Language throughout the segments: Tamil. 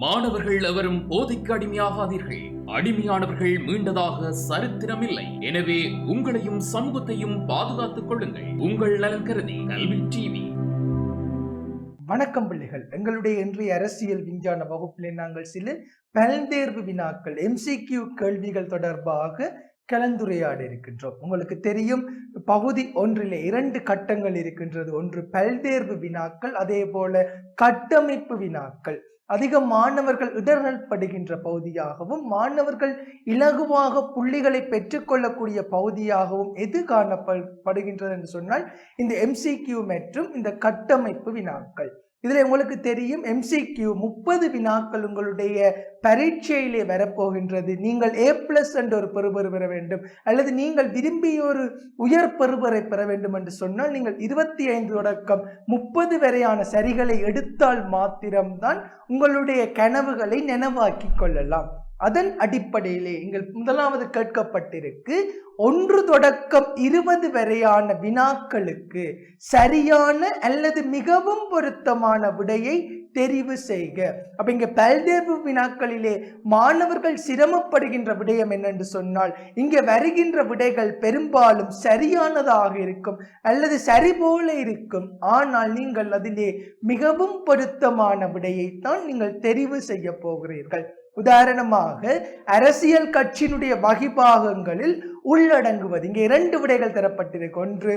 மாணவர்கள் எவரும் போதைக்கு அடிமையாகாதீர்கள். அடிமையானவர்கள் மீண்டதாக சரித்திரமில்லை. எனவே உங்களையும் சமூகத்தையும் பாதுகாத்துக் கொள்ளுங்கள். உங்கள் நலன் கருதி கல்வி டிவி. வணக்கம் பிள்ளைகள். எங்களுடைய இன்றைய அரசியல் விஞ்ஞான வகுப்பிலே நாங்கள் சில பல்தேர்வு வினாக்கள் எம்சிக்யூ கேள்விகள் தொடர்பாக கலந்துரையாட இருக்கின்றோம். உங்களுக்கு தெரியும் பகுதி ஒன்றில் இரண்டு கட்டங்கள் இருக்கின்றது. ஒன்று பல்தேர்வு வினாக்கள் அதே போல கட்டமைப்பு வினாக்கள். அதிக மாணவர்கள் இடர்கள் படுகின்ற பகுதியாகவும் மாணவர்கள் இலகுவாக புள்ளிகளை பெற்றுக்கொள்ளக்கூடிய பகுதியாகவும் எது காணப்படுகின்றது என்று சொன்னால் இந்த எம்சிக்யூ மற்றும் இந்த கட்டமைப்பு வினாக்கள். இதில் உங்களுக்கு தெரியும் எம்சிக்யூ முப்பது வினாக்கள் உங்களுடைய பரீட்சையிலே வரப்போகின்றது. நீங்கள் ஏ பிளஸ் என்ற ஒரு பெறுபர் பெற வேண்டும். அல்லது நீங்கள் விரும்பிய ஒரு உயர் பெறுபரை பெற வேண்டும் என்று சொன்னால் நீங்கள் இருபத்தி ஐந்து தொடக்கம் முப்பது வரையான சரிகளை எடுத்தால் மாத்திரம்தான் உங்களுடைய கனவுகளை நினைவாக்கி கொள்ளலாம். அதன் அடிப்படையிலே எங்கள் முதலாவது கேட்கப்பட்டிருக்கு ஒன்று தொடக்கம் இருபது வரையான வினாக்களுக்கு சரியான அல்லது மிகவும் பொருத்தமான விடையை தெரிவு செய்க. அப்ப இங்க பல்தேர்வு வினாக்களிலே மாணவர்கள் சிரமப்படுகின்ற விடயம் என்னென்று சொன்னால் இங்கே வருகின்ற விடைகள் பெரும்பாலும் சரியானதாக இருக்கும் அல்லது சரி போல இருக்கும். ஆனால் நீங்கள் அதிலே மிகவும் பொருத்தமான விடையைத்தான் நீங்கள் தெரிவு செய்ய போகிறீர்கள். உதாரணமாக அரசியல் கட்சியினுடைய வகிபாகங்களில் உள்ளடங்குவது. இங்கே இரண்டு விடைகள் தரப்பட்டிருக்கு. ஒன்று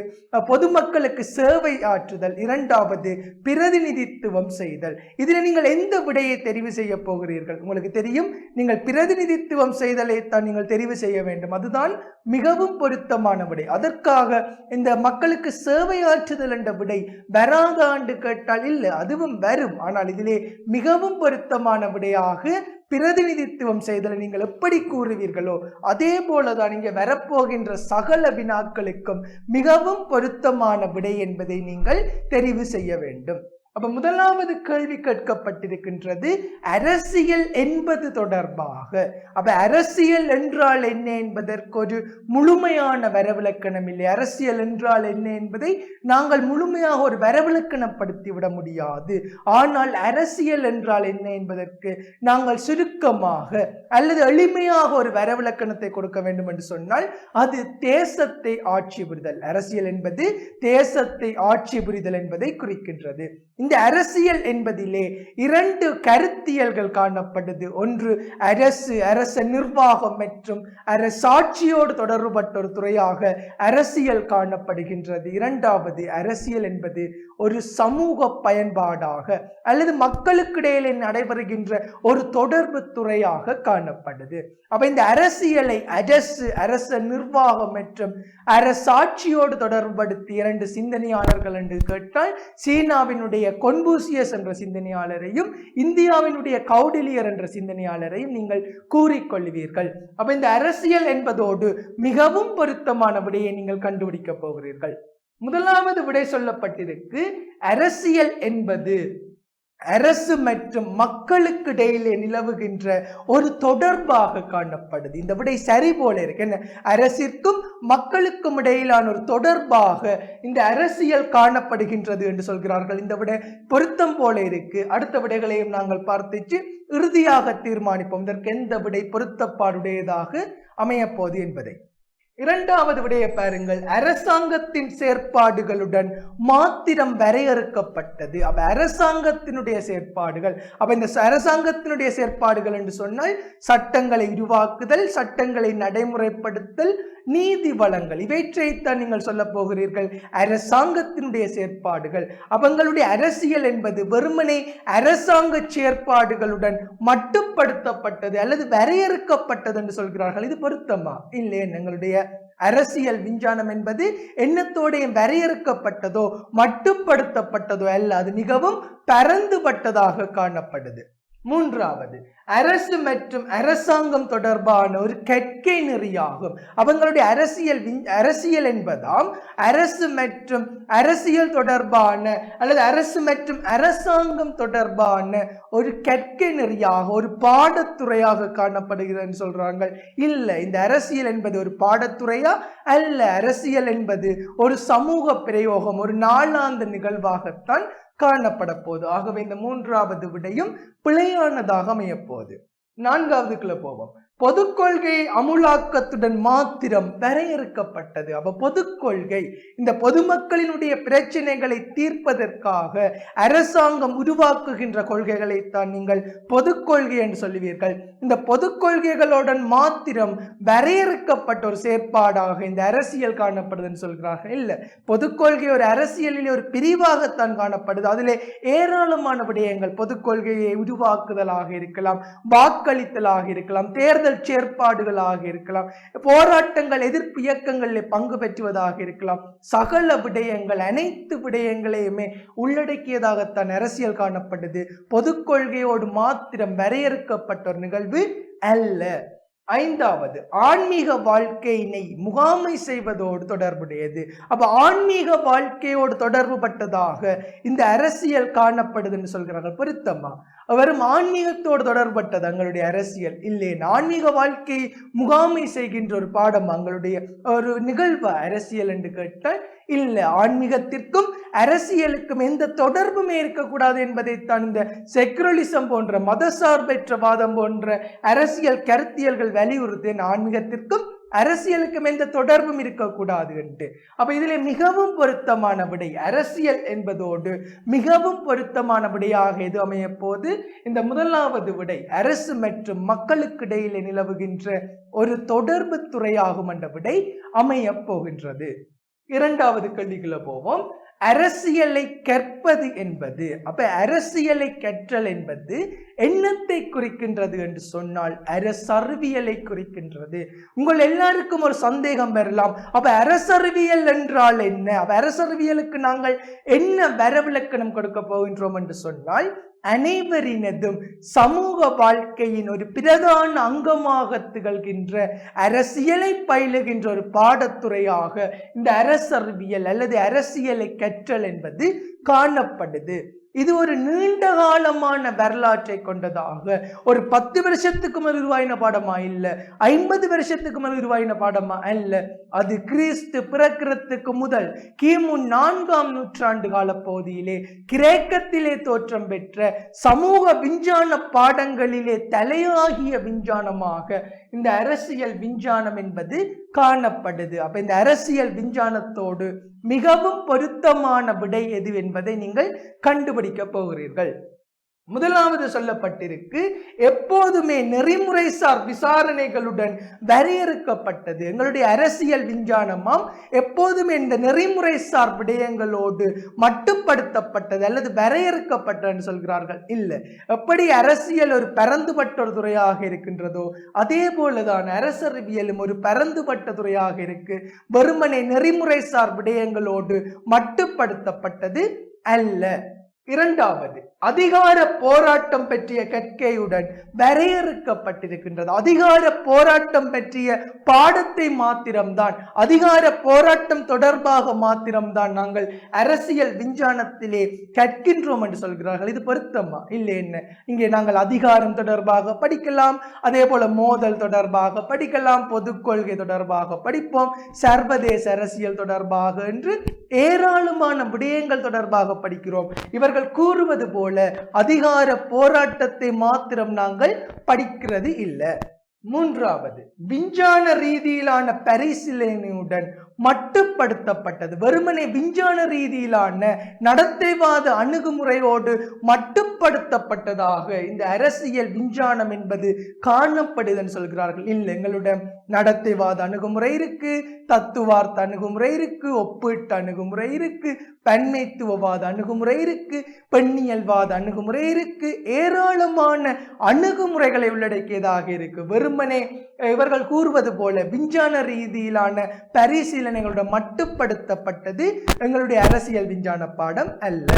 பொதுமக்களுக்கு சேவை ஆற்றுதல். இரண்டாவது பிரதிநிதித்துவம் செய்தல். இதில் நீங்கள் எந்த விடையை தெரிவு செய்ய போகிறீர்கள்? உங்களுக்கு தெரியும் நீங்கள் பிரதிநிதித்துவம் செய்தலை தான் நீங்கள் தெரிவு செய்ய வேண்டும். அதுதான் மிகவும் பொருத்தமான விடை. அதற்காக இந்த மக்களுக்கு சேவை ஆற்றுதல் என்ற விடை வராத ஆண்டு கேட்டால் இல்லை அதுவும் வரும். ஆனால் இதிலே மிகவும் பொருத்தமான விடையாக பிரதிநிதித்துவம் செய்தலை நீங்கள் எப்படி கூறுவீர்களோ அதே போலதான் இங்கே வரப்போகின்ற சகல வினாக்களுக்கும் மிகவும் பொருத்தமான விடை என்பதை நீங்கள் தெரிவு செய்ய வேண்டும். அப்ப முதலாவது கேள்வி கேட்கப்பட்டிருக்கின்றது அரசியல் என்பது தொடர்பாக. அப்ப அரசியல் என்றால் என்ன என்பதற்கு ஒரு முழுமையான வரவிலக்கணம் இல்லை. அரசியல் என்றால் என்ன என்பதை நாங்கள் முழுமையாக ஒரு வரவிலக்கணப்படுத்தி விட முடியாது. ஆனால் அரசியல் என்றால் என்ன என்பதற்கு நாங்கள் சுருக்கமாக அல்லது எளிமையாக ஒரு வரவிலக்கணத்தை கொடுக்க வேண்டும் என்று சொன்னால் அது தேசத்தை ஆட்சி புரிதல். அரசியல் என்பது தேசத்தை ஆட்சி புரிதல் என்பதை குறிக்கின்றது. இந்த அரசியல் என்பதிலே இரண்டு கருத்தியல்கள் காணப்படுது. ஒன்று அரசு அரச நிர்வாகம் மற்றும் அரசாட்சியோடு தொடர்புபட்ட ஒரு துறையாக அரசியல் காணப்படுகின்றது. இரண்டாவது அரசியல் என்பது ஒரு சமூக பயன்பாடாக அல்லது மக்களுக்கிடையிலே நடைபெறுகின்ற ஒரு தொடர்பு துறையாக காணப்படுது. அப்ப இந்த அரசியலை அரசு அரச நிர்வாகம் மற்றும் அரசாட்சியோடு தொடர்புபடுத்தி இரண்டு சிந்தனையாளர்கள் என்று கேட்டால் சீனாவினுடைய கொன்பூசியஸ் என்ற சிந்தனையாளரையும் இந்தியாவினுடைய கௌடிலியர் என்ற சிந்தனையாளரையும் நீங்கள் கூறிக்கொள்வீர்கள். அப்ப இந்த அரசியல் என்பதோடு மிகவும் பொருத்தமான விடையை நீங்கள் கண்டுபிடிக்க போகிறீர்கள். முதலாவது விடை சொல்லப்பட்டிருக்கு அரசியல் என்பது அரசு மற்றும் மக்களுக்கு இடையிலே நிலவுகின்ற ஒரு தொடர்பாக காணப்படுது. இந்த விடை சரி போல இருக்கு. என்ன? அரசிற்கும் மக்களுக்கும் இடையிலான ஒரு தொடர்பாக இந்த அரசியல் காணப்படுகின்றது என்று சொல்கிறார்கள். இந்த விட பொருத்தம் போல இருக்கு. அடுத்த விடைகளையும் நாங்கள் பார்த்துச்சு. இறுதியாக தீர்மானிப்போம். இதற்கு எந்த விடை பொருத்தப்பாடுடையதாக அமையப்போது என்பதை. இரண்டாவது விடைய பாருங்கள். அரசாங்கத்தின் செயற்பாடுகளுடன் மாத்திரம் வரையறுக்கப்பட்டது. அப்ப அரசாங்கத்தினுடைய செயற்பாடுகள் அப்ப இந்த அரசாங்கத்தினுடைய செயற்பாடுகள் என்று சொன்னால் சட்டங்களை உருவாக்குதல் சட்டங்களை நடைமுறைப்படுத்தல் நீதி வளங்கள் இவற்றைத்தான் நீங்கள் சொல்ல போகிறீர்கள். அரசாங்கத்தினுடைய செயற்பாடுகள். அவங்களுடைய அரசியல் என்பது வெறுமனே அரசாங்க செயற்பாடுகளுடன் மட்டுப்படுத்தப்பட்டது அல்லது வரையறுக்கப்பட்டது என்று சொல்கிறார்கள். இது பொருத்தமா? இல்லை எங்களுடைய அரசியல் விஞ்ஞானம் என்பது எண்ணத்தோடையும் வரையறுக்கப்பட்டதோ மட்டுப்படுத்தப்பட்டதோ அல்ல அது மிகவும் பரந்துபட்டதாக காணப்படுது. மூன்றாவது அரசு மற்றும் அரசாங்கம் தொடர்பான ஒரு கற்கை நெறியாகும். அவங்களுடைய அரசியல் அரசியல் என்பதாம் அரசு மற்றும் அரசியல் தொடர்பான அல்லது அரசு மற்றும் அரசாங்கம் தொடர்பான ஒரு கற்கை நெறியாக ஒரு பாடத்துறையாக காணப்படுகிறதுன்னு சொல்றாங்க. இல்லை இந்த அரசியல் என்பது ஒரு பாடத்துறையா? அல்ல அரசியல் என்பது ஒரு சமூக பிரயோகம் ஒரு நாளாந்த நிகழ்வாகத்தான் காணப்பட போகுது ஆகவே இந்த மூன்றாவது விடையும் பிழையானதாக அமையப்போகுது. நான்காவதுக்குள்ள போவோம். பொது கொள்கை அமுலாக்கத்துடன் மாத்திரம் வரையறுக்கப்பட்டது. அப்ப பொது கொள்கை இந்த பொதுமக்களினுடைய பிரச்சனைகளை தீர்ப்பதற்காக அரசாங்கம் உருவாக்குகின்ற கொள்கைகளை தான் நீங்கள் பொது கொள்கை என்று சொல்லுவீர்கள். இந்த பொது கொள்கைகளுடன் மாத்திரம் வரையறுக்கப்பட்ட ஒரு செயற்பாடாக இந்த அரசியல் காணப்படுதுன்னு சொல்கிறார்கள் இல்ல பொது கொள்கை ஒரு அரசியலில் ஒரு பிரிவாகத்தான் காணப்படுது. அதிலே ஏராளமான விடயங்கள் பொது கொள்கையை உருவாக்குதலாக இருக்கலாம் வாக்களித்தலாக இருக்கலாம் தேர்தல் செயற்பாடுகளாக இருக்கலாம். போராட்டங்கள் எதிர்ப்பு இயக்கங்களில் பங்கு பெற்றுவதாக இருக்கலாம். சகல விடயங்கள் அனைத்து விடயங்களையுமே உள்ளடக்கியதாகத்தான் அரசியல் காணப்படுது. பொது கொள்கையோடு மாத்திரம் வரையறுக்கப்பட்ட ஒரு நிகழ்வு அல்ல. ஐந்தாவது ஆன்மீக வாழ்க்கையினை முகாமை செய்வதோடு தொடர்புடையது. அப்ப ஆன்மீக வாழ்க்கையோடு தொடர்பு பட்டதாக இந்த அரசியல் காணப்படுதுன்னு சொல்கிறார்கள் பொருத்தமா? வெறும் ஆன்மீகத்தோடு தொடர்பட்டது எங்களுடைய அரசியல். இல்லைன்னு ஆன்மீக வாழ்க்கை முகாமை செய்கின்ற ஒரு பாடம் எங்களுடைய ஒரு நிகழ்வு அரசியல் என்று கேட்டால் இல்லை ஆன்மீகத்திற்கும் அரசியலுக்கும் எந்த தொடர்புமே இருக்கக்கூடாது என்பதைத்தான் இந்த செக்குலரிசம் போன்ற மதசார்பற்ற வாதம் போன்ற அரசியல் கருத்தியல்கள் வலியுறுத்தேன் ஆன்மீகத்திற்கும் அரசியலுக்கும் எந்த தொடர்பும் இருக்கக்கூடாது என்று. அப்ப இதில் மிகவும் பொருத்தமான விடை அரசியல் என்பதோடு மிகவும் பொருத்தமான விடையாக எது அமைய போது இந்த முதலாவது விடை அரசு மற்றும் மக்களுக்கு இடையிலே நிலவுகின்ற ஒரு தொடர்பு துறையாகும் என்ற விடை அமையப் போகின்றது. இரண்டாவது கேள்விக்குள்ள போவோம். அரசியலை கற்பது என்பது அப்ப அரசியலை கற்றல் என்பது எண்ணத்தை குறிக்கின்றது என்று சொன்னால் அரசறிவியலை குறிக்கின்றது. உங்கள் எல்லாருக்கும் ஒரு சந்தேகம் வரலாம். அப்ப அரசறிவியல் என்றால் என்ன? அப்ப அரசறிவியலுக்கு நாங்கள் என்ன வரவிலக்கணம் கொடுக்க போகின்றோம் என்று சொன்னால் அனைவரினதும் சமூக வாழ்க்கையின் ஒரு பிரதான அங்கமாக திகழ்கின்ற அரசியலை பயிலுகின்ற ஒரு பாடத்துறையாக இந்த அரசறிவியல் அல்லது அரசியலை கற்றல் என்பது காணப்படுது. இது ஒரு நீண்ட காலமான வரலாற்றை கொண்டதாக. ஒரு பத்து வருஷத்துக்கு மேல் உருவாயின பாடமா? இல்ல. ஐம்பது வருஷத்துக்கு மேல் உருவாயின பாடமா? அல்ல. அது கிறிஸ்து பிறக்கிறதுக்கு முதல் கிமு நான்காம் நூற்றாண்டு கால பகுதியிலே கிரேக்கத்திலே தோற்றம் பெற்ற சமூக விஞ்ஞான பாடங்களிலே தலையாகிய விஞ்ஞானமாக இந்த அரசியல் விஞ்ஞானம் என்பது காணப்படுது. அப்ப இந்த அரசியல் விஞ்ஞானத்தோடு மிகவும் பொருத்தமான விடை எது என்பதை நீங்கள் கண்டுபிடி கண்டுபிடிக்க போகிறீர்கள். முதலாவது சொல்லப்பட்டிருக்கு எப்போதுமே நெறிமுறைசார் விசாரணைகளுடன் வரையறுக்கப்பட்டது. எங்களுடைய அரசியல் விஞ்ஞானமாம் எப்போதுமே இந்த நெறிமுறைசார் விடயங்களோடு மட்டுப்படுத்தப்பட்டது அல்லது வரையறுக்கப்பட்டதுன்னு சொல்கிறார்கள். இல்லை. எப்படி அரசியல் ஒரு பரந்துபட்ட துறையாக இருக்கின்றதோ அதே போலதான் அரசறிவியலும் ஒரு பரந்துபட்ட துறையாக இருக்கு. வெறுமனை நெறிமுறைசார் விடயங்களோடு மட்டுப்படுத்தப்பட்டது அல்ல. இரண்டாவது அதிகார போராட்டம் பற்றிய கற்கையுடன் வரையறுக்கப்பட்டிருக்கின்றது. அதிகார போராட்டம் பற்றிய பாடத்தை மாத்திரம்தான் அதிகார போராட்டம் தொடர்பாக மாத்திரம்தான் நாங்கள் அரசியல் விஞ்ஞானத்திலே கற்கின்றோம் என்று சொல்கிறார்கள். இது பொருத்தமா? இல்லை என்ன? இங்கே நாங்கள் அதிகாரம் தொடர்பாக படிக்கலாம் அதே போல மோதல் தொடர்பாக படிக்கலாம் பொது கொள்கை தொடர்பாக படிப்போம் சர்வதேச அரசியல் தொடர்பாக என்று ஏராளமான விடயங்கள் தொடர்பாக படிக்கிறோம். இவர் அவர்கள் கூறுவது போல அதிகார போராட்டத்தை மாத்திரம் நாங்கள் படிக்கிறது இல்லை. மூன்றாவது விஞ்ஞான ரீதியிலான பரிசீலனையுடன் மட்டுப்படுத்தப்பட்டது. வெறுமனே விஞ்ஞான ரீதியிலான நடத்தைவாத அணுகுமுறையோடு கட்டுப்படுத்தப்பட்டதாக இந்த அரசியல் விஞ்ஞானம் என்பது காணப்படுதுன்னு சொல்கிறார்கள். இல்லை எங்களுடைய நடத்தைவாத அணுகுமுறை இருக்கு தத்துவார்த்த அணுகுமுறை இருக்கு ஒப்பீட்டு அணுகுமுறை இருக்கு பன்மைத்துவவாத அணுகுமுறை இருக்கு பெண்ணியல்வாத அணுகுமுறை இருக்கு ஏராளமான அணுகுமுறைகளை உள்ளடக்கியதாக இருக்கு. வெறுமனே இவர்கள் கூறுவது போல விஞ்ஞான ரீதியிலான பரிசீலனைகளுடன் மட்டுப்படுத்தப்பட்டது எங்களுடைய அரசியல் விஞ்ஞான பாடம் அல்ல.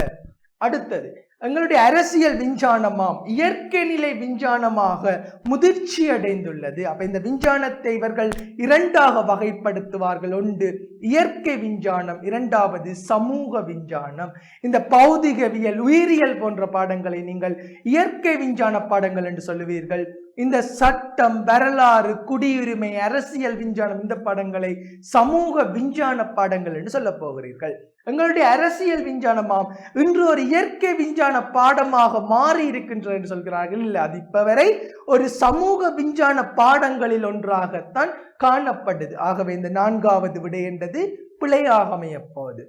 அடுத்தது எங்களுடைய அரசியல் விஞ்ஞானமாம். இயற்கை நிலை விஞ்ஞானமாக முதிர்ச்சி அடைந்துள்ளது. அப்ப இந்த விஞ்ஞானத்தை இவர்கள் இரண்டாக வகைப்படுத்துவார்கள். ஒன்று இயற்கை விஞ்ஞானம். இரண்டாவது சமூக விஞ்ஞானம். இந்த பௌதிகவியல் உயிரியல் போன்ற பாடங்களை நீங்கள் இயற்கை விஞ்ஞான பாடங்கள் என்று சொல்லுவீர்கள். இந்த சட்டம் வரலாறு குடியுரிமை அரசியல் விஞ்ஞானம் இந்த பாடங்களை சமூக விஞ்ஞான பாடங்கள் என்று சொல்ல போகிறீர்கள். எங்களுடைய அரசியல் விஞ்ஞானமாம் இன்று ஒரு இயற்கை விஞ்ஞான பாடமாக மாறி இருக்கின்றது என்று சொல்கிறார்கள். இல்லை அது இப்ப வரை ஒரு சமூக விஞ்ஞான பாடங்களில் ஒன்றாகத்தான் காணப்படுது ஆகவே இந்த நான்காவது விடை என்றது பிழையாக அமையப்போது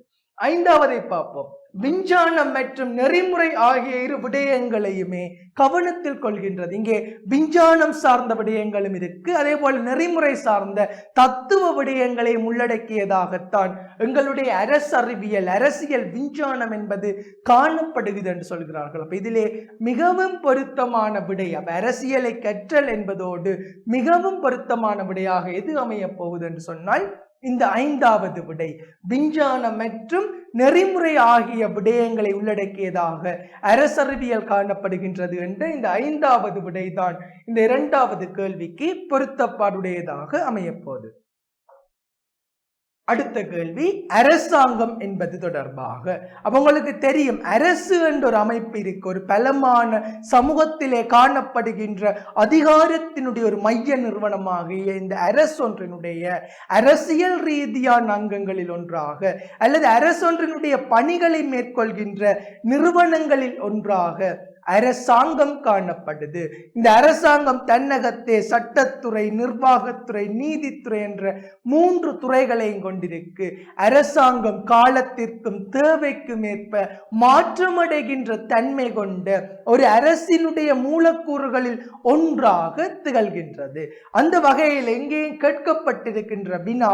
ஐந்தாவதை பார்ப்போம். விஞ்ஞானம் மற்றும் நெறிமுறை ஆகிய இரு விடயங்களையுமே கவனத்தில் கொள்கின்றது. இங்கே விஞ்ஞானம் சார்ந்த விடயங்களும் இருக்கு. அதே போல நெறிமுறை சார்ந்த தத்துவ விடயங்களையும் உள்ளடக்கியதாகத்தான் எங்களுடைய அரசறிவியல் அரசியல் விஞ்ஞானம் என்பது காணப்படுகிறது என்று சொல்கிறார்கள். அப்ப இதிலே மிகவும் பொருத்தமான விடை அப்ப அரசியலை கற்றல் என்பதோடு மிகவும் பொருத்தமான விடையாக எது அமையப் போகுது என்று சொன்னால் இந்த ஐந்தாவது விடை. விஞ்ஞானம் மற்றும் நெறிமுறை ஆகிய விடயங்களை உள்ளடக்கியதாக அரசறிவியல் காணப்படுகின்றது என்ற இந்த ஐந்தாவது விடைதான். இந்த இரண்டாவது கேள்விக்கு பொருத்தப்பாடுடையதாக அமையப்போகுது அடுத்த கேள்வி அரசாங்கம் என்பது தொடர்பாக. அவங்களுக்கு உங்களுக்கு தெரியும் அரசு என்ற ஒரு அமைப்பு இருக்கு. ஒரு பலமான சமூகத்திலே காணப்படுகின்ற அதிகாரத்தினுடைய ஒரு மைய நிறுவனமாகிய இந்த அரசொன்றினுடைய அரசியல் ரீதியான அங்கங்களில் ஒன்றாக அல்லது அரசொன்றினுடைய பணிகளை மேற்கொள்கின்ற நிறுவனங்களில் ஒன்றாக அரசாங்கம் காணப்படுது. இந்த அரசாங்கம் தன்னகத்தே சட்டத்துறை நிர்வாகத்துறை நீதித்துறை என்ற மூன்று துறைகளையும் கொண்டிருக்கு. அரசாங்கம் காலத்திற்கும் தேவைக்கும் ஏற்ப மாற்றமடைகின்ற தன்மை கொண்ட ஒரு அரசினுடைய மூலக்கூறுகளில் ஒன்றாக திகழ்கின்றது. அந்த வகையில் எங்கேயும் கேட்கப்பட்டிருக்கின்ற வினா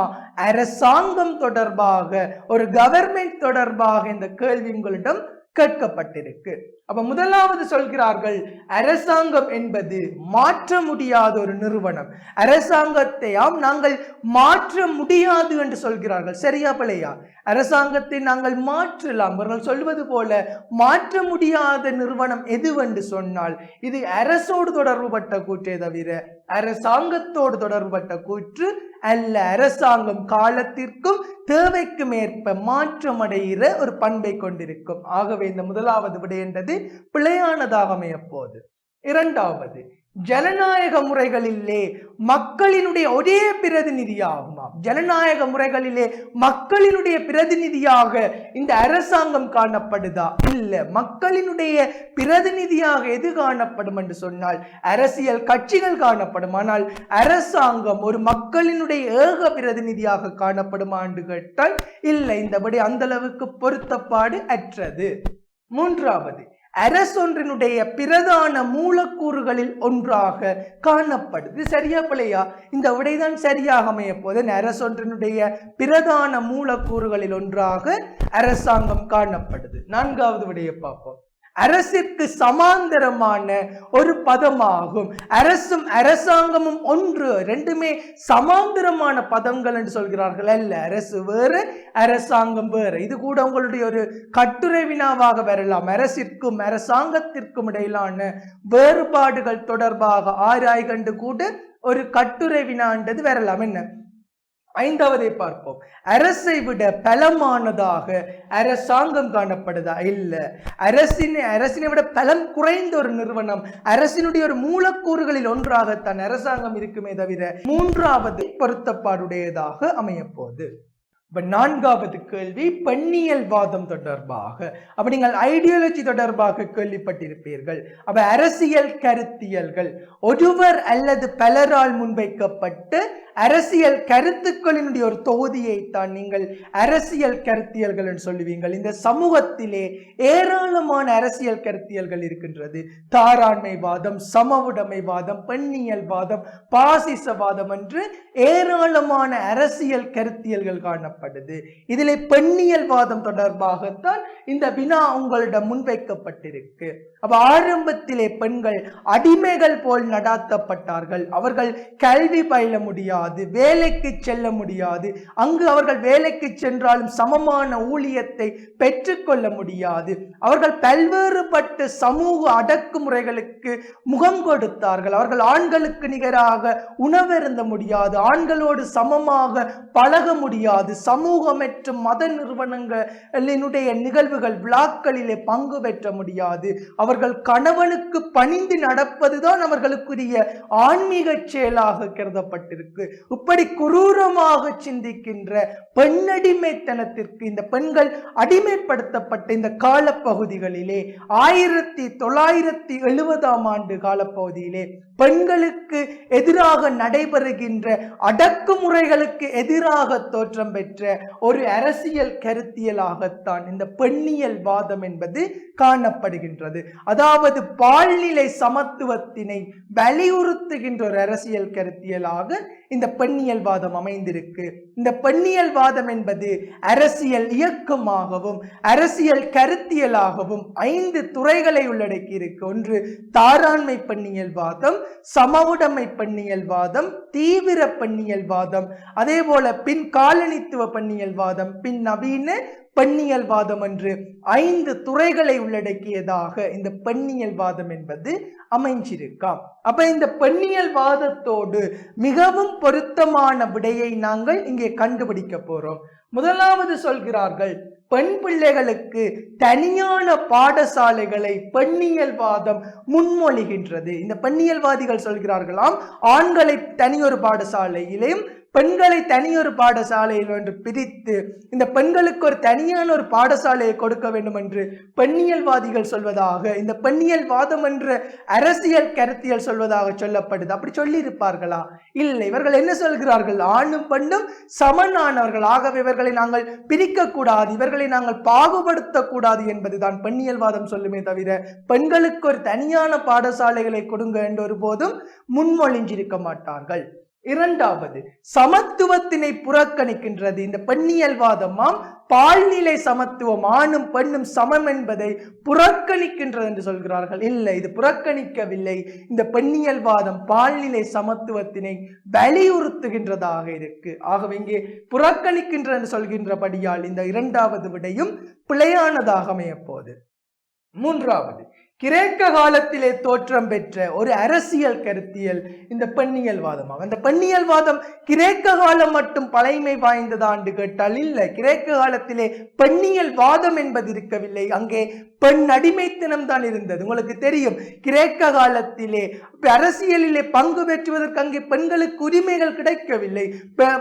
அரசாங்கம் தொடர்பாக ஒரு கவர்மெண்ட் தொடர்பாக இந்த கேள்வி உங்களிடம் கேட்கப்பட்டிருக்கு. அப்ப முதலாவது சொல்கிறார்கள் அரசாங்கம் என்பது மாற்ற முடியாத ஒரு நிறுவனம். அரசாங்கத்தையாம் நாங்கள் மாற்ற முடியாது என்று சொல்கிறார்கள். சரியா பிள்ளையா? அரசாங்கத்தை நாங்கள் மாற்றலாம். அவர்கள் சொல்வது போல மாற்ற முடியாத நிறுவனம் எதுவென்று சொன்னால் இது அரசோடு தொடர்புபட்ட கூற்றே தவிர அரசாங்கத்தோடு தொடர்புபட்ட கூற்று அல்ல. அரசாங்கம் காலத்திற்கும் தேவைக்கும் ஏற்ப மாற்றமடைகிற ஒரு பண்பை கொண்டிருக்கும். ஆகவே இந்த முதலாவது விடயன்றது பிழையானதாக அமையப்போகுது இரண்டாவது ஜனநாயக முறைகளிலே மக்களினுடைய ஒரே பிரதிநிதியாகுமாம். ஜனநாயக முறைகளிலே மக்களினுடைய பிரதிநிதியாக இந்த அரசாங்கம் காணப்படுதா? இல்ல மக்களினுடைய பிரதிநிதியாக எது காணப்படும் என்று சொன்னால் அரசியல் கட்சிகள் காணப்படும். ஆனால் அரசாங்கம் ஒரு மக்களினுடைய ஏக பிரதிநிதியாக காணப்படும் ஆண்டு கேட்டால் இல்லை. இந்தபடி அந்த அளவுக்கு பொருத்தப்பாடு அற்றது. மூன்றாவது அரசொன்றினுடைய பிரதான மூலக்கூறுகளில் ஒன்றாக காணப்படுது சரியா பிள்ளையா? இந்த விடைதான் சரியாக அமைய போது அரசொன்றினுடைய பிரதான மூலக்கூறுகளில் ஒன்றாக அரசாங்கம் காணப்படுது. நான்காவது விடையை பார்ப்போம். அரசிற்கு சமாந்தரமான ஒரு பதமாகும். அரசும் அரசாங்கமும் ஒன்று ரெண்டுமே சமாந்தரமான பதங்கள் என்று சொல்கிறார்கள். அல்ல அரசு வேறு அரசாங்கம் வேறு. இது கூட உங்களுடைய ஒரு கட்டுரை வினாவாக வரலாம். அரசிற்கும் அரசாங்கத்திற்கும் இடையிலான வேறுபாடுகள் தொடர்பாக ஆராய் கண்டு கூட ஒரு கட்டுரை வினான்றது வரலாம். என்ன? ஐந்தாவதை பார்ப்போம். அரசை விட பலமானதாக அரசாங்கம் காணப்படுதா? இல்ல. அரசின் அரசினை விட பலம் குறைந்த ஒரு நிறுவனம் அரசினுடைய ஒரு மூலக்கூறுகளில் ஒன்றாகத்தான் அரசாங்கம் இருக்குமே தவிர மூன்றாவது பொருத்தப்பாடுடையதாக அமையப்போகுது. இப்போ நான்காவது கேள்வி பெண்ணியல் வாதம் தொடர்பாக. அப்போ நீங்கள் ஐடியாலஜி தொடர்பாக கேள்விப்பட்டிருப்பீர்கள். அப்போ அரசியல் கருத்தியல்கள் ஒருவர் அல்லது பலரால் முன்வைக்கப்பட்டு அரசியல் கருத்துக்களினுடைய ஒரு தொகுதியை தான் நீங்கள் அரசியல் கருத்தியல்கள் என்று சொல்லுவீங்கள். இந்த சமூகத்திலே ஏராளமான அரசியல் கருத்தியல்கள் இருக்கின்றது. தாராண்மை வாதம் சமவுடைமை வாதம் பெண்ணியல் வாதம் பாசிசவாதம் என்று ஏராளமான அரசியல் கருத்தியல்கள் காணப்படுது. இதிலே பெண்ணியல் வாதம் தொடர்பாகத்தான் இந்த வினா உங்களிடம் முன்வைக்கப்பட்டிருக்கு. அப்ப ஆரம்பத்திலே பெண்கள் அடிமைகள் போல் நடாத்தப்பட்டார்கள். அவர்கள் கல்வி பயில முடியாது. முடியாது வேலைக்கு செல்ல முடியாது. அங்கு அவர்கள் வேலைக்கு சென்றாலும் சமமான ஊழியத்தை பெற்றுக்கொள்ள முடியாது. அவர்கள் பல்வேறுபட்ட சமூக அடக்குமுறைகளுக்கு முகம் கொடுத்தார்கள். அவர்கள் ஆண்களுக்கு நிகராக உணவருந்த முடியாது. ஆண்களோடு சமமாக பழக முடியாது. சமூக மற்றும் மத நிறுவனங்களினுடைய நிகழ்வுகள் விழாக்களிலே பங்கு பெற்ற முடியாது. அவர்கள் கணவனுக்கு பணிந்து நடப்பதுதான் அவர்களுக்குரிய ஆன்மீக செயலாக கருதப்பட்டிருக்கு. இப்படி குரூரமாக சிந்திக்கின்ற பெண்ணடிமைத்தனத்திற்கு இந்த பெண்கள் அடிமைப்படுத்தப்பட்ட இந்த காலப்பகுதிகளிலே ஆயிரத்தி தொள்ளாயிரத்தி எழுபதாம் ஆண்டு காலப்பகுதியிலே பெண்களுக்கு எதிராக நடைபெறுகின்ற அடக்குமுறைகளுக்கு எதிராக தோற்றம் பெற்ற ஒரு அரசியல் கருத்தியலாகத்தான் இந்த பெண்ணியல் வாதம் என்பது காணப்படுகின்றது. அதாவது பால்நிலை சமத்துவத்தினை வலியுறுத்துகின்ற ஒரு அரசியல் கருத்தியலாக இந்த பெண்ணியல்வாதம் அமைந்திருக்கு. இந்த பெண்ணியல்வாதம் என்பது அரசியல் இயக்கமாகவும் அரசியல் கருத்தியலாகவும் ஐந்து துறைகளை உள்ளடக்கி இருக்கு ஒன்று தாராண்மை பெண்ணியல்வாதம் சமவுடைமை பெண்ணியல்வாதம் தீவிர பெண்ணியல்வாதம் அதே போல பின் காலனித்துவ பெண்ணியல்வாதம் பின் நவீன பெண்ணியல்வாதம் என்று ஐந்து துறைகளை உள்ளடக்கியதாக இந்த பெண்ணியல்வாதம் என்பது அமைஞ்சிருக்காம் அப்ப இந்த பெண்ணியல்வாதத்தோடு மிகவும் பொருத்தமான விடையை நாங்கள் இங்கே கண்டுபிடிக்க போறோம். முதலாவது சொல்கிறார்கள் பெண் பிள்ளைகளுக்கு தனியான பாடசாலைகளை பெண்ணியல்வாதம் முன்மொழிகின்றது. இந்த பெண்ணியல்வாதிகள் சொல்கிறார்களாம் ஆண்களை தனியொரு பாடசாலையிலும் பெண்களை தனியொரு பாடசாலையில் என்று பிரித்து இந்த பெண்களுக்கு ஒரு தனியான ஒரு பாடசாலையை கொடுக்க வேண்டும் என்று பெண்ணியல்வாதிகள் சொல்வதாக இந்த பெண்ணியல் வாதம் என்ற அரசியல் கருத்தியல் சொல்வதாக சொல்லப்படுது. அப்படி சொல்லியிருப்பார்களா? இல்லை இவர்கள் என்ன சொல்கிறார்கள்? ஆணும் பெண்ணும் சமனானவர்கள். ஆகவே இவர்களை நாங்கள் பிரிக்கக்கூடாது இவர்களை நாங்கள் பாகுபடுத்தக்கூடாது என்பதுதான் பெண்ணியல்வாதம் சொல்லுமே தவிர பெண்களுக்கு ஒரு தனியான பாடசாலைகளை கொடுங்க என்று ஒருபோதும் முன்மொழிஞ்சிருக்க மாட்டார்கள். இரண்டாவது சமத்துவத்தினை புறக்கணிக்கின்றது. இந்த பெண்ணியல்வாதமாம் பால்நிலை சமத்துவம் ஆணும் பெண்ணும் சமம் என்பதை புறக்கணிக்கின்றது என்று சொல்கிறார்கள். இல்லை இது புறக்கணிக்கவில்லை. இந்த பெண்ணியல்வாதம் பால்நிலை சமத்துவத்தினை வலியுறுத்துகின்றதாக இருக்கு. ஆகவே இங்கே புறக்கணிக்கின்ற என்று சொல்கின்றபடியால் இந்த இரண்டாவது விடையும் பிழையானதாக அமையப்போகுது மூன்றாவது கிரேக்க காலத்திலே தோற்றம் பெற்ற ஒரு அரசியல் கருத்தியல் இந்த பெண்ணியல் வாதமாகும் அந்த பெண்ணியல்வாதம் கிரேக்க காலம் மட்டும் பழைமை வாய்ந்ததாண்டு கேட்டால் இல்லை. கிரேக்க காலத்திலே பெண்ணியல் வாதம் என்பது இருக்கவில்லை. அங்கே பெண் அடிமைத்தனம் தான் இருந்தது. உங்களுக்கு தெரியும் கிரேக்க காலத்திலே அரசியலிலே பங்கு பெற்றுவதற்கு அங்கே பெண்களுக்கு உரிமைகள் கிடைக்கவில்லை.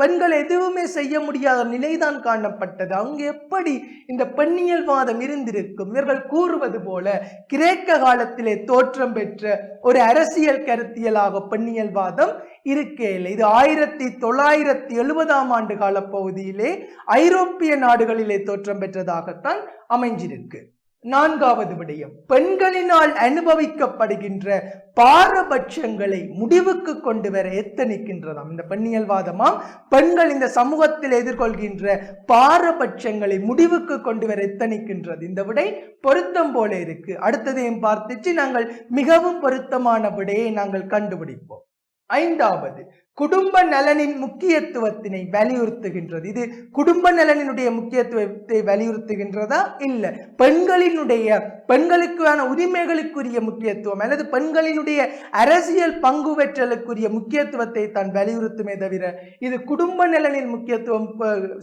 பெண்கள் எதுவுமே செய்ய முடியாத நிலைதான் காணப்பட்டது. அங்கு எப்படி இந்த பெண்ணியல் வாதம் இருந்திருக்கும்? இவர்கள் கூறுவது போல கிரேக்க காலத்திலே தோற்றம் பெற்ற ஒரு அரசியல் கருத்தியலாக பெண்ணியல் வாதம் இருக்கேல. இது ஆயிரத்தி தொள்ளாயிரத்தி எழுபதாம் ஆண்டு கால பகுதியிலே ஐரோப்பிய நாடுகளிலே தோற்றம் பெற்றதாகத்தான் அமைஞ்சிருக்கு. நான்காவது விடயம். பெண்களினால் அனுபவிக்கப்படுகின்ற பாரபட்சங்களை முடிவுக்கு கொண்டு வர எத்தனிக்கின்றதாம். இந்த பெண்ணியல்வாதமாம் பெண்கள் இந்த சமூகத்தில் எதிர்கொள்கின்ற பாரபட்சங்களை முடிவுக்கு கொண்டு வர எத்தனிக்கின்றது. இந்த விடை பொருத்தம் போல இருக்கு. அடுத்ததையும் பார்த்துச்சு. நாங்கள் மிகவும் பொருத்தமான விடையை நாங்கள் கண்டுபிடிப்போம். ஐந்தாவது குடும்ப நலனின் முக்கியத்துவத்தினை வலியுறுத்துகின்றது. இது குடும்ப நலனினுடைய முக்கியத்துவத்தை வலியுறுத்துகின்றதா? இல்லை பெண்களினுடைய பெண்களுக்கான உரிமைகளுக்குரிய முக்கியத்துவம் அல்லது பெண்களினுடைய அரசியல் பங்கு பெற்றலுக்குரிய முக்கியத்துவத்தை தான் வலியுறுத்துமே தவிர இது குடும்ப நலனின் முக்கியத்துவம்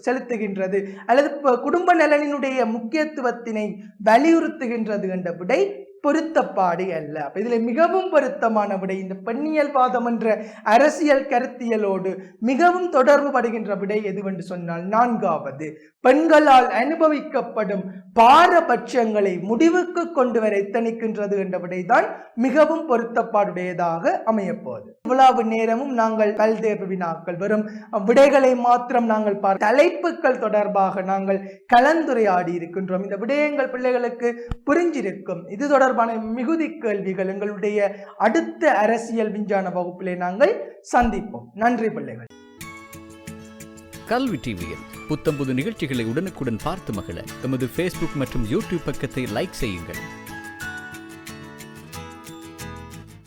செலுத்துகின்றது அல்லது குடும்ப நலனினுடைய முக்கியத்துவத்தினை வலியுறுத்துகின்றது என்ற விடை பொருத்தப்பாடு அல்ல. அப்போ இதில் மிகவும் பொருத்தமான விடை இந்த பெண்ணியல்வாதம் என்ற அரசியல் கருத்தியலோடு மிகவும் தொடர்பு படுகின்ற விடை எதுவென்று சொன்னால் நான்காவது பெண்களால் அனுபவிக்கப்படும் பாரபட்சங்களை முடிவுக்கு கொண்டு வர எத்தனிக்கின்றது என்ற விடைதான் மிகவும் பொருத்தப்பாடுடையதாக அமையப்போகுது. இவ்வளவு நேரமும் நாங்கள் பல்தேர்வு வினாக்கள் வெறும் விடைகளை மாத்திரம் நாங்கள் பார்த்து தலைப்புகள் தொடர்பாக நாங்கள் கலந்துரையாடி இருக்கின்றோம். இந்த விடயங்கள் பிள்ளைகளுக்கு புரிஞ்சிருக்கும். இது தொடர்பான மிகுதி கேள்விகள் எங்களுடைய அடுத்த அரசியல் விஞ்ஞான வகுப்பிலே நாங்கள் சந்திப்போம். நன்றி பிள்ளைகள். கல்வி டிவியில் புத்தம்புது நிகழ்ச்சிகளை உடனுக்குடன் பார்த்து மகிழ எமது ஃபேஸ்புக் மற்றும் யூடியூப் பக்கத்தை லைக் செய்யுங்கள்.